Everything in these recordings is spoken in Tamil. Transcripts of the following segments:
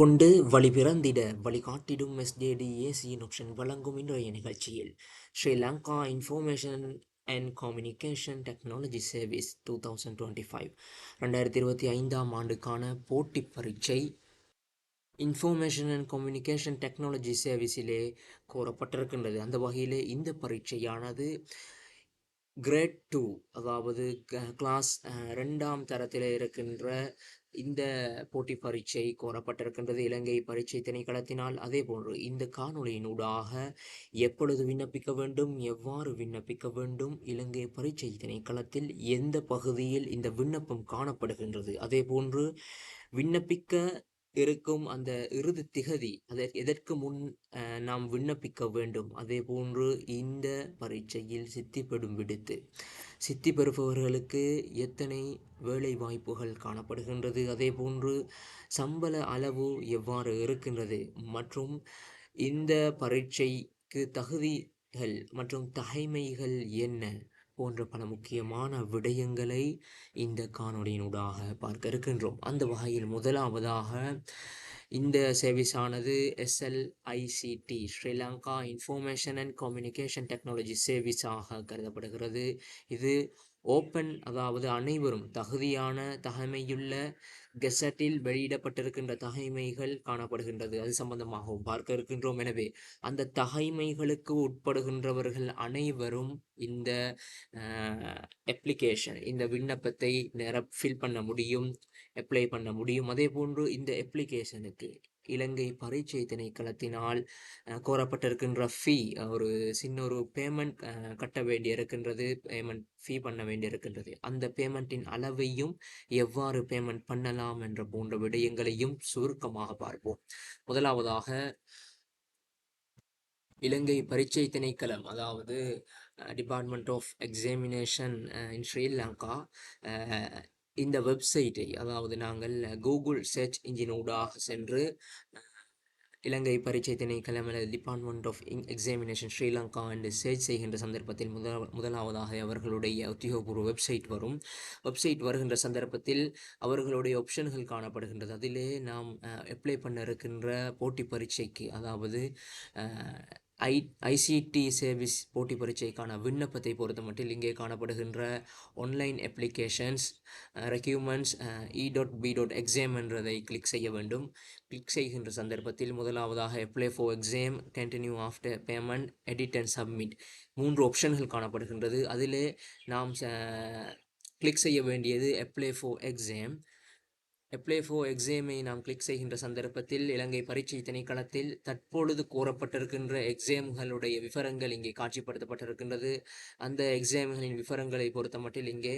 கொண்டு வழிபிறந்திட வழிகாட்டிடும் எஸ்ஜேடி ஏசியின் ஆப்ஷன் வழங்கும் இன்றைய நிகழ்ச்சியில். Sri Lanka information and communication technology service two thousand twenty five ரெண்டாயிரத்தி இருபத்தி ஐந்தாம் ஆண்டுக்கான போட்டிப் பரீட்சை. இன்ஃபர்மேஷன் அண்ட் கம்யூனிகேஷன் டெக்னாலஜி சர்வீஸிலே கோரப்பட்டிருக்கின்றது. அந்த வகையிலே இந்த பரீட்சையானது கிரேட் டூ அதாவது கிளாஸ் ரெண்டாம் தரத்தில் இருக்கின்ற இந்த போட்டி பரீட்சை கோரப்பட்டிருக்கின்றது. இலங்கை பரீட்சை திணைக்களத்தினால் அதே போன்று இந்த காணொலியினூடாக எப்பொழுது விண்ணப்பிக்க வேண்டும் எவ்வாறு விண்ணப்பிக்க வேண்டும் இலங்கை பரீட்சை திணைக்களத்தில் எந்த பகுதியில் இந்த விண்ணப்பம் காணப்படுகின்றது. அதே போன்று விண்ணப்பிக்க இருக்கும் அந்த இறுதி திகதி அதை எதற்கு முன் நாம் விண்ணப்பிக்க வேண்டும்? அதே போன்று இந்த பரீட்சையில் சித்தி பெறும் விடுத்து. சித்தி பெறுபவர்களுக்கு எத்தனை வேலை வாய்ப்புகள் காணப்படுகின்றது? அதே போன்று சம்பள அளவு எவ்வாறு இருக்கின்றது? மற்றும் இந்த பரீட்சைக்கு தகுதிகள் மற்றும் தகைமைகள் என்ன? போன்ற பல முக்கியமான விடயங்களை இந்த காணொலியினூடாக பார்க்க இருக்கின்றோம். அந்த வகையில் முதலாவதாக இந்த சேவிஸானது SLICT Sri Lanka information and communication technology சேவிஸாக கருதப்படுகிறது. இது ஓப்பன் அதாவது அனைவரும் தகுதியான தகமையுள்ள கெசட்டில் வெளியிடப்பட்டிருக்கின்ற தகைமைகள் காணப்படுகின்றது. அது சம்பந்தமாகவும் பார்க்க இருக்கின்றோம். எனவே அந்த தகைமைகளுக்கு உட்படுகின்றவர்கள் அனைவரும் இந்த அப்ளிகேஷன் இந்த விண்ணப்பத்தை நிர ஃபில் பண்ண முடியும் அப்ளை பண்ண முடியும். அதே போன்று இந்த அப்ளிகேஷனுக்கு இலங்கை பரீட்சை திணைக்களத்தினால் கோரப்பட்டிருக்கின்ற ஃபீ ஒரு சின்ன ஒரு பேமெண்ட் கட்ட வேண்டி இருக்கின்றது பேமெண்ட் ஃபீ பண்ண வேண்டி இருக்கின்றது அந்த பேமெண்ட்டின் அளவையும் எவ்வாறு பேமெண்ட் பண்ணலாம் என்ற போன்ற விடயங்களையும் சுருக்கமாக பார்ப்போம். முதலாவதாக இலங்கை பரீட்சை திணைக்களம் அதாவது department of examination in Sri Lanka இந்த வெப்சைட்டை அதாவது நாங்கள் கூகுள் சர்ச் இன்ஜினூடாக சென்று இலங்கை பரீட்சை திணைக்களம் அல்லது டிபார்ட்மெண்ட் ஆஃப் எக்ஸாமினேஷன் ஸ்ரீலங்கா என்று சர்ச் செய்கின்ற சந்தர்ப்பத்தில் முதல் முதலாவதாக அவர்களுடைய உத்தியோகபூர்வ வெப்சைட் வரும். வெப்சைட் வருகின்ற சந்தர்ப்பத்தில் அவர்களுடைய ஆப்ஷன்கள் காணப்படுகின்றது. அதிலே நாம் அப்ளை பண்ண இருக்கின்ற போட்டி பரீட்சைக்கு அதாவது ஐ ஐசிடி சர்வீஸ் போட்டி பரீட்சைக்கான விண்ணப்பத்தை பொறுத்த மட்டில் இங்கே காணப்படுகின்ற online applications recruitments e dot p dot exam என்றதை கிளிக் செய்ய வேண்டும். கிளிக் செய்கின்ற சந்தர்ப்பத்தில் முதலாவதாக apply for exam continue after payment edit and submit மூன்று ஆப்ஷன்கள் காணப்படுகின்றது. அதிலே நாம் கிளிக் செய்ய வேண்டியது apply for exam apply for எக்ஸேமை நாம் கிளிக் செய்கின்ற சந்தர்ப்பத்தில் இலங்கை பரீட்சை திணைக்களத்தில் தற்பொழுது கோரப்பட்டிருக்கின்ற எக்ஸாம்களுடைய விவரங்கள் இங்கே காட்சிப்படுத்தப்பட்டிருக்கின்றது. அந்த எக்ஸாம்களின் விவரங்களை பொறுத்தமட்டில் இங்கே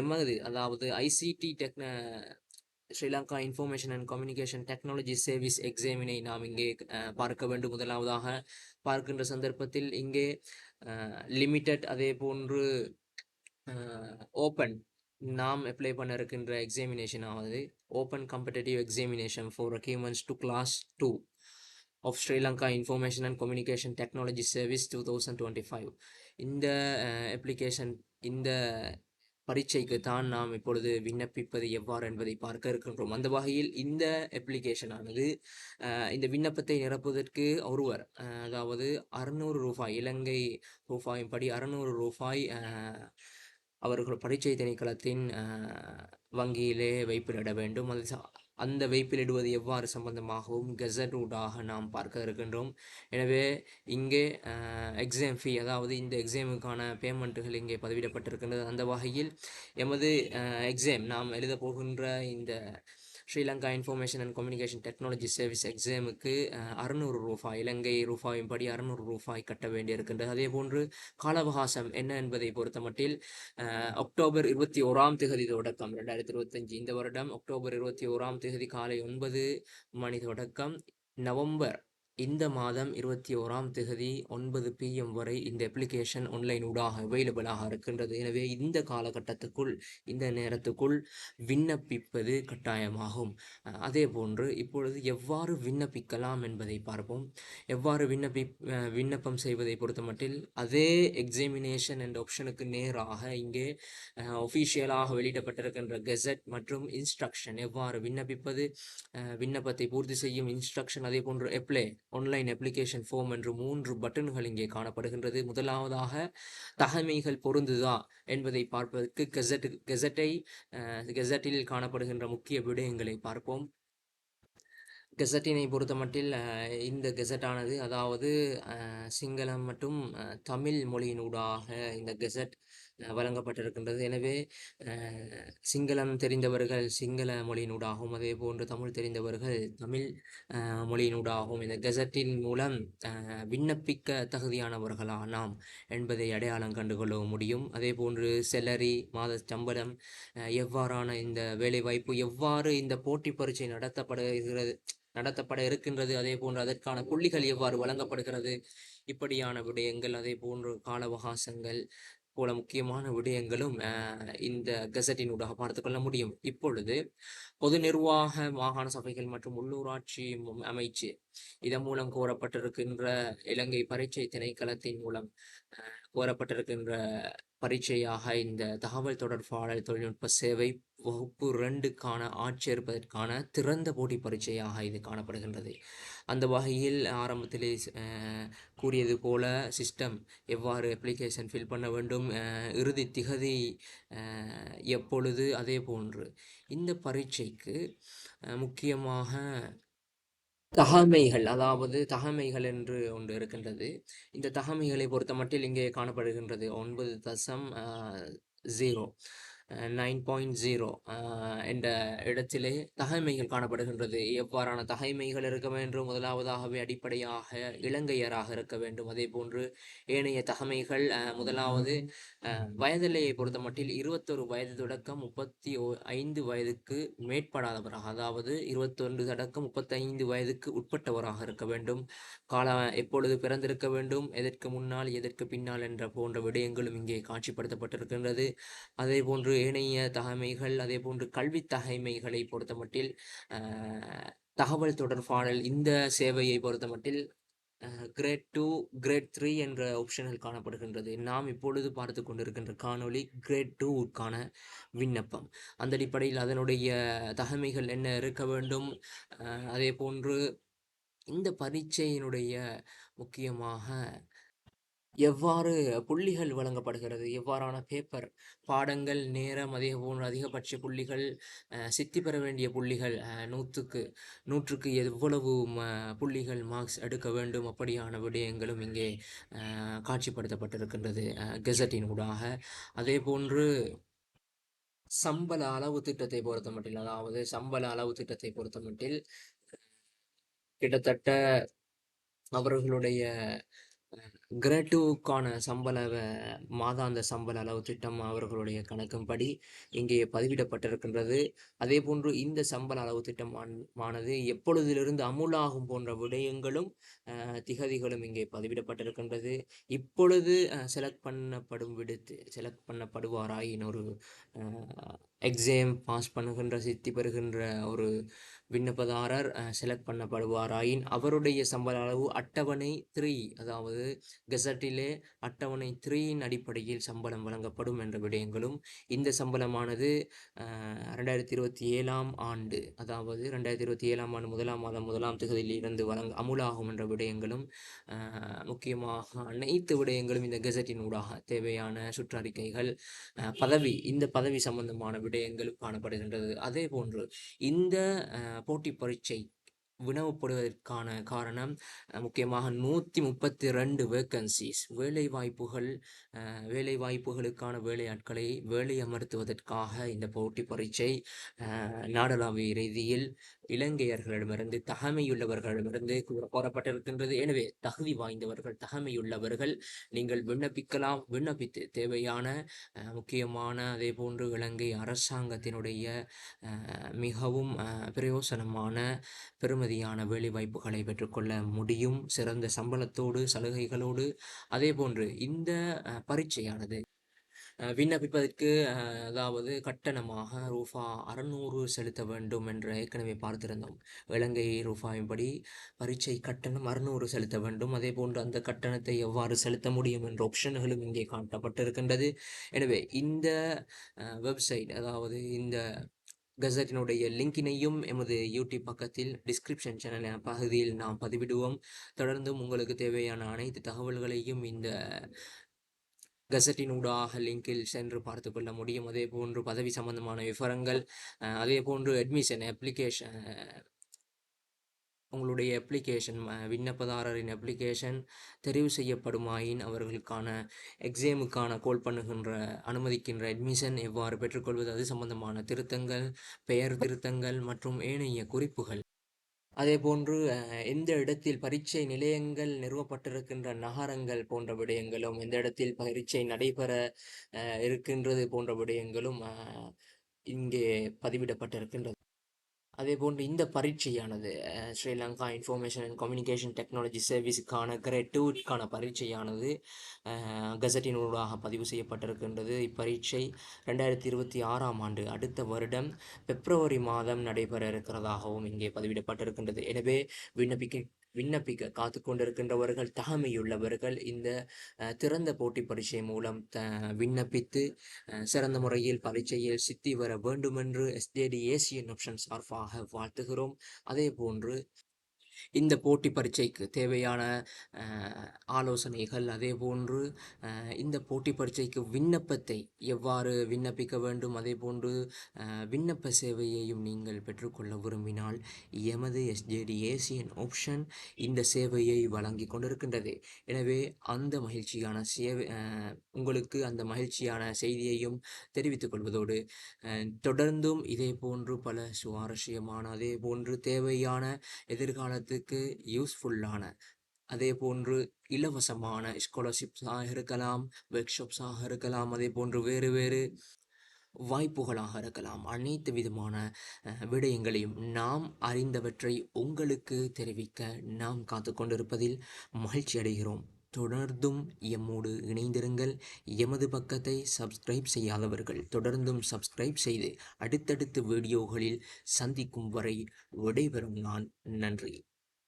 எமது அதாவது ICT டெக்ன Sri Lanka information and communication technology service எக்ஸாமினை நாம் இங்கே பார்க்க வேண்டும். முதலாவதாக பார்க்கின்ற சந்தர்ப்பத்தில் இங்கே லிமிட்டட் அதே போன்று ஓப்பன் நாம் அப்ளை பண்ண இருக்கின்ற எக்ஸாமினேஷன் ஆகுது open competitive examination for recruitments to class two of Sri Lanka information and communication technology service two thousand twenty five இந்த அப்ளிகேஷன் இந்த பரீட்சைக்கு தான் நாம் இப்பொழுது விண்ணப்பிப்பது எவ்வாறு என்பதை பார்க்க இருக்கின்றோம். அந்த வகையில் இந்த அப்ளிகேஷனானது இந்த விண்ணப்பத்தை நிரப்புவதற்கு ஒருவர் அதாவது அறுநூறு ரூபாய் இலங்கை ரூபாயின் படி அறுநூறு ரூபாய் அவர்கள் பரீட்சை திணைக்களத்தின் வங்கியிலே வைப்பிலிட வேண்டும். அது அந்த வைப்பிலிடுவது எவ்வாறு சம்பந்தமாகவும் கெசட் ஊடாக நாம் பார்க்க இருக்கின்றோம். எனவே இங்கே எக்ஸாம் ஃபீ அதாவது இந்த எக்ஸாமுக்கான பேமெண்ட்டுகள் இங்கே பதிவிடப்பட்டிருக்கின்றது. அந்த வகையில் எமது எக்ஸாம் நாம் எழுத போகின்ற இந்த Sri Lanka information and communication technology service எக்ஸாமுக்கு அறுநூறு ரூபாய் இலங்கை ரூபாயின் படி அறுநூறு ரூபாய் கட்ட வேண்டியிருக்கின்றது. அதே போன்று கால அவகாசம் என்ன என்பதை பொறுத்தமட்டில் மட்டில் அக்டோபர் இருபத்தி ஓராம் தேதி தொடக்கம் ரெண்டாயிரத்தி இருபத்தஞ்சு இந்த வருடம் அக்டோபர் இருபத்தி ஓராம் தேதி காலை ஒன்பது மணி தொடக்கம். நவம்பர் இந்த மாதம் இருபத்தி ஓராம் திகதி ஒன்பது பிஎம் வரை இந்த அப்ளிகேஷன் ஆன்லைன் ஊடாக அவைலபிளாக இருக்கின்றது. எனவே இந்த காலகட்டத்துக்குள் இந்த நேரத்துக்குள் விண்ணப்பிப்பது கட்டாயமாகும். அதே போன்று இப்பொழுது எவ்வாறு விண்ணப்பிக்கலாம் என்பதை பார்ப்போம். எவ்வாறு விண்ணப்பி விண்ணப்பம் செய்வதை பொறுத்தமட்டில் அதே எக்ஸாமினேஷன் என்ற ஆப்ஷனுக்கு நேராக இங்கே ஒஃபிஷியலாக வெளியிடப்பட்டிருக்கின்ற கெசட் மற்றும் இன்ஸ்ட்ரக்ஷன் எவ்வாறு விண்ணப்பிப்பது விண்ணப்பத்தை பூர்த்தி செய்யும் இன்ஸ்ட்ரக்ஷன் அதே போன்று எப்ளே ஆன்லைன் அப்ளிகேஷன் ஃபார்ம் என்று மூன்று பட்டன்கள் இங்கே காணப்படுகின்றது. முதலாவதாக தகமைகள் பொருந்துதா என்பதை பார்ப்பதற்கு கெசட் கெசட்டை கெசட்டில் காணப்படுகின்ற முக்கிய விடயங்களை பார்ப்போம். கெசட்டினை பொறுத்தமட்டில் இந்த கெசட்டானது அதாவது சிங்களம் மற்றும் தமிழ் மொழியினூடாக இந்த கெசட் வழங்கப்பட்டிருக்கின்றது. எனவே சிங்களம் தெரிந்தவர்கள் சிங்கள மொழியினூடாகவும் அதே போன்று தமிழ் தெரிந்தவர்கள் தமிழ் மொழியினூடாகவும் இந்த கெசட்டின் மூலம் விண்ணப்பிக்க தகுதியானவர்களா நாம் என்பதை அடையாளம் கண்டுகொள்ள முடியும். அதே போன்று செலரி மாத சம்பளம் எவ்வாறான இந்த வேலைவாய்ப்பு எவ்வாறு இந்த போட்டி பரீட்சை நடத்தப்படுகிறது நடத்தப்பட இருக்கின்றது அதே போன்று அதற்கான புள்ளிகள் எவ்வாறு வழங்கப்படுகிறது இப்படியான விடயங்கள் அதே போன்று கால அவகாசங்கள் போல முக்கியமான விடயங்களும் இந்த கசட்டினூடாக பார்த்து கொள்ள முடியும். இப்பொழுது பொது நிர்வாக மாகாண சபைகள் மற்றும் உள்ளூராட்சி அமைச்சு இதன் மூலம் கோரப்பட்டிருக்கின்ற இலங்கை பரீட்சை திணைக்களத்தின் மூலம் கோரப்பட்டிருக்கின்ற பரீட்சையாக இந்த தகவல் தொடர்பாளர் தொழில்நுட்ப சேவை வகுப்பு ரெண்டுக்கான ஆட்சேர்ப்பதற்கான திறந்த போட்டி பரீட்சையாக இது காணப்படுகின்றது. அந்த வகையில் ஆரம்பத்திலே கூறியது போல சிஸ்டம் எவ்வாறு அப்ளிகேஷன் ஃபில் பண்ண வேண்டும் இறுதி திகதி எப்பொழுது அதே போன்று. இந்த பரீட்சைக்கு முக்கியமாக தகமைகள் அதாவது தகமைகள் என்று ஒன்று இருக்கின்றது. இந்த தகமைகளை பொறுத்த மட்டில் இங்கே காணப்படுகின்றது ஒன்பது தசம் ஜீரோ நைன் பாயிண்ட் ஜீரோ. என்ற இடத்திலே தகைமைகள் காணப்படுகின்றது. எவ்வாறான தகைமைகள் இருக்க வேண்டும்? முதலாவதாகவே அடிப்படையாக இலங்கையராக இருக்க வேண்டும். அதே போன்று ஏனைய தகமைகள் முதலாவது வயதிலையை பொறுத்த மட்டில் இருபத்தொரு வயது தொடக்கம் முப்பத்தி ஐந்து வயதுக்கு மேற்படாதவராக அதாவது இருபத்தொன்று தொடக்கம் முப்பத்தைந்து வயதுக்கு உட்பட்டவராக இருக்க வேண்டும். கால எப்பொழுது பிறந்திருக்க வேண்டும்? எதற்கு முன்னால் எதற்கு பின்னால் என்ற போன்ற விடயங்களும் இங்கே காட்சிப்படுத்தப்பட்டிருக்கின்றது. அதே போன்று ஏனைய தகமைகள் அதே போன்று கல்வி தகைமைகளை பொறுத்தமட்டில் தகவல் தொடர்பாடல் இந்த சேவையை பொறுத்தமட்டில் கிரேட் டூ கிரேட் த்ரீ என்ற ஆப்ஷனில் காணப்படுகின்றது. நாம் இப்பொழுது பார்த்து கொண்டிருக்கின்ற காணொளி கிரேட் டூவுக்கான விண்ணப்பம். அந்த அடிப்படையில் அதனுடைய தகமைகள் என்ன இருக்க வேண்டும்? அதே போன்று இந்த பரீட்சையினுடைய முக்கியமாக எவ்வாறு புள்ளிகள் வழங்கப்படுகிறது? எவ்வாறான பேப்பர் பாடங்கள் நேரம் அதே போன்று அதிகபட்ச புள்ளிகள் சித்தி பெற வேண்டிய புள்ளிகள் நூற்றுக்கு நூற்றுக்கு எவ்வளவு புள்ளிகள் மார்க்ஸ் எடுக்க வேண்டும்? அப்படியான விடயங்களும் இங்கே காட்சிப்படுத்தப்பட்டிருக்கின்றது கெசட்டின் ஊடாக. அதே போன்று சம்பள அளவு திட்டத்தை பொறுத்தமட்டில் அதாவது சம்பள அளவு திட்டத்தை பொறுத்தமட்டில் கிட்டத்தட்ட அவர்களுடைய கிரேட்டுவுக்கான சம்பள மாதாந்த சம்பள அளவு திட்டம் அவர்களுடைய கணக்கின்படி இங்கே பதிவிடப்பட்டிருக்கின்றது. அதே போன்று இந்த சம்பள அளவு திட்டமானது எப்பொழுதிலிருந்து அமுலாகும் போன்ற விடயங்களும் திகதிகளும் இங்கே பதிவிடப்பட்டிருக்கின்றது. இப்பொழுது செலக்ட் பண்ணப்படும் விடுத்து செலக்ட் பண்ணப்படுவாராயின் ஒரு எக்ஸாம் பாஸ் பண்ணுகின்ற சித்தி பெறுகின்ற ஒரு விண்ணப்பதாரர் செலக்ட் பண்ணப்படுவாராயின் அவருடைய சம்பள அளவு அட்டவணை த்ரீ அதாவது கெசட்டிலே அட்டவணை த்ரீயின் அடிப்படையில் சம்பளம் வழங்கப்படும் என்ற விடயங்களும் இந்த சம்பளமானது ரெண்டாயிரத்தி இருபத்தி ஏழாம் ஆண்டு அதாவது ரெண்டாயிரத்தி இருபத்தி ஏழாம் ஆண்டு முதலாம் மாதம் முதலாம் தொகுதியில் இருந்து வழங்க அமுலாகும் என்ற விடயங்களும் முக்கியமாக அனைத்து விடயங்களும் இந்த கெசட்டின் ஊடாக தேவையான சுற்றறிக்கைகள் பதவி இந்த பதவி சம்பந்தமான விடயங்கள் காணப்படுகின்றது. அதே போன்று இந்த போட்டி பரீட்சை வினவப்படுவதற்கான காரணம் முக்கியமாக நூற்றி முப்பத்தி ரெண்டு வேக்கன்சிஸ் வேலை வாய்ப்புகள் வேலை வாய்ப்புகளுக்கான வேலையாட்களை வேலை அமர்த்துவதற்காக இந்த போட்டி பரீட்சை நாடளாவிய ரீதியில் இலங்கையர்களிடமிருந்து தகமையுள்ளவர்களிடமிருந்து கோரப்பட்டிருக்கின்றது. எனவே தகுதி வாய்ந்தவர்கள் தகமையுள்ளவர்கள் நீங்கள் விண்ணப்பிக்கலாம். விண்ணப்பித்து தேவையான முக்கியமான அதே போன்று இலங்கை அரசாங்கத்தினுடைய மிகவும் பிரயோசனமான பெறுமதியான வேலைவாய்ப்புகளை பெற்றுக்கொள்ள முடியும். சிறந்த சம்பளத்தோடு சலுகைகளோடு அதே போன்று இந்த பரீட்சையானது விண்ணப்பிப்பதற்கு அதாவது கட்டணமாக ரூபா அறநூறு செலுத்த வேண்டும் என்று ஏற்கனவே பார்த்திருந்தோம். இலங்கை ரூபாயின்படி பரீட்சை கட்டணம் அறுநூறு செலுத்த வேண்டும். அதே போன்று அந்த கட்டணத்தை எவ்வாறு செலுத்த முடியும் என்ற ஆப்ஷன்களும் இங்கே காட்டப்பட்டிருக்கின்றது. எனவே இந்த வெப்சைட் அதாவது இந்த கசட்டினுடைய லிங்கினையும் எமது யூடியூப் பக்கத்தில் டிஸ்கிரிப்ஷன் சேனல் பகுதியில் நாம் பதிவிடுவோம். தொடர்ந்தும் உங்களுக்கு தேவையான அனைத்து தகவல்களையும் இந்த கசட்டின் ஊடாக லிங்கில் சென்று பார்த்து கொள்ள முடியும். அதே போன்று பதவி சம்பந்தமான விவரங்கள் அதே போன்று அட்மிஷன் அப்ளிகேஷன் உங்களுடைய அப்ளிகேஷன் விண்ணப்பதாரரின் அப்ளிகேஷன் தெரிவு செய்யப்படுமாயின் அவர்களுக்கான எக்ஸாமுக்கான கோல் பண்ணுகின்ற அனுமதிக்கின்ற அட்மிஷன் எவ்வாறு பெற்றுக்கொள்வது? அது சம்பந்தமான திருத்தங்கள் பெயர் திருத்தங்கள் மற்றும் ஏனைய குறிப்புகள். அதேபோன்று போன்று எந்த இடத்தில் பரீட்சை நிலையங்கள் நிறுவப்பட்டிருக்கின்ற நகரங்கள் போன்ற விடயங்களும் எந்த இடத்தில் பரீட்சை நடைபெற இருக்கின்றது போன்ற விடயங்களும் இங்கே பதிவிடப்பட்டிருக்கின்றது. அதேபோன்று இந்த பரீட்சையானது Sri Lanka information and communication technology சர்வீஸுக்கான great டூக்கான பரீட்சையானது கசட்டின் ஊடாக பதிவு செய்யப்பட்டிருக்கின்றது. இப்பரீட்சை ரெண்டாயிரத்தி இருபத்தி ஆறாம் ஆண்டு அடுத்த வருடம் பிப்ரவரி மாதம் நடைபெற இருக்கிறதாகவும் இங்கே பதிவிடப்பட்டிருக்கின்றது. எனவே விண்ணப்பிக்க விண்ணப்பிக்க காத்து கொண்டிருக்கின்றவர்கள் தகமையுள்ளவர்கள் இந்த அஹ், திறந்த போட்டி பரீட்சை மூலம் த விண்ணப்பித்து சிறந்த முறையில் பரீட்சையில் சித்தி வர வேண்டுமென்று எஸ்டேடி ஏசியன் ஆப்ஷன் சார்பாக வாழ்த்துகிறோம். அதே போன்று இந்த போட்டி பரீட்சைக்கு தேவையான ஆலோசனைகள் அதே போன்று இந்த போட்டி பரீட்சைக்கு விண்ணப்பத்தை எவ்வாறு விண்ணப்பிக்க வேண்டும்? அதே போன்று விண்ணப்ப சேவையையும் நீங்கள் பெற்றுக்கொள்ள விரும்பினால் எமது எஸ்ஜேடி ஏசியன் ஆப்ஷன் இந்த சேவையை வழங்கி கொண்டிருக்கின்றது. எனவே அந்த மகிழ்ச்சியான சேவை உங்களுக்கு அந்த மகிழ்ச்சியான செய்தியையும் தெரிவித்துக் கொள்வதோடு தொடர்ந்தும் இதே போன்று பல சுவாரஸ்யமான அதே போன்று தேவையான எதிர்கால எதிர்காலத்துக்கு யூஸ்ஃபுல்லான அதே போன்று இலவசமான ஸ்காலர்ஷிப்ஸாக இருக்கலாம் ஒர்க்ஷாப்ஸாக இருக்கலாம் அதே போன்று வேறு வேறு வாய்ப்புகளாக இருக்கலாம். அனைத்து விதமான விடயங்களையும் நாம் அறிந்தவற்றை உங்களுக்கு தெரிவிக்க நாம் காத்து கொண்டிருப்பதில் மகிழ்ச்சி அடைகிறோம். தொடர்ந்தும் எம்மோடு இணைந்திருங்கள். எமது பக்கத்தை சப்ஸ்கிரைப் செய்யாதவர்கள் தொடர்ந்தும் சப்ஸ்கிரைப் செய்து அடுத்தடுத்த வீடியோகளில் சந்திக்கும் வரை விடைபெறும் நான். நன்றி.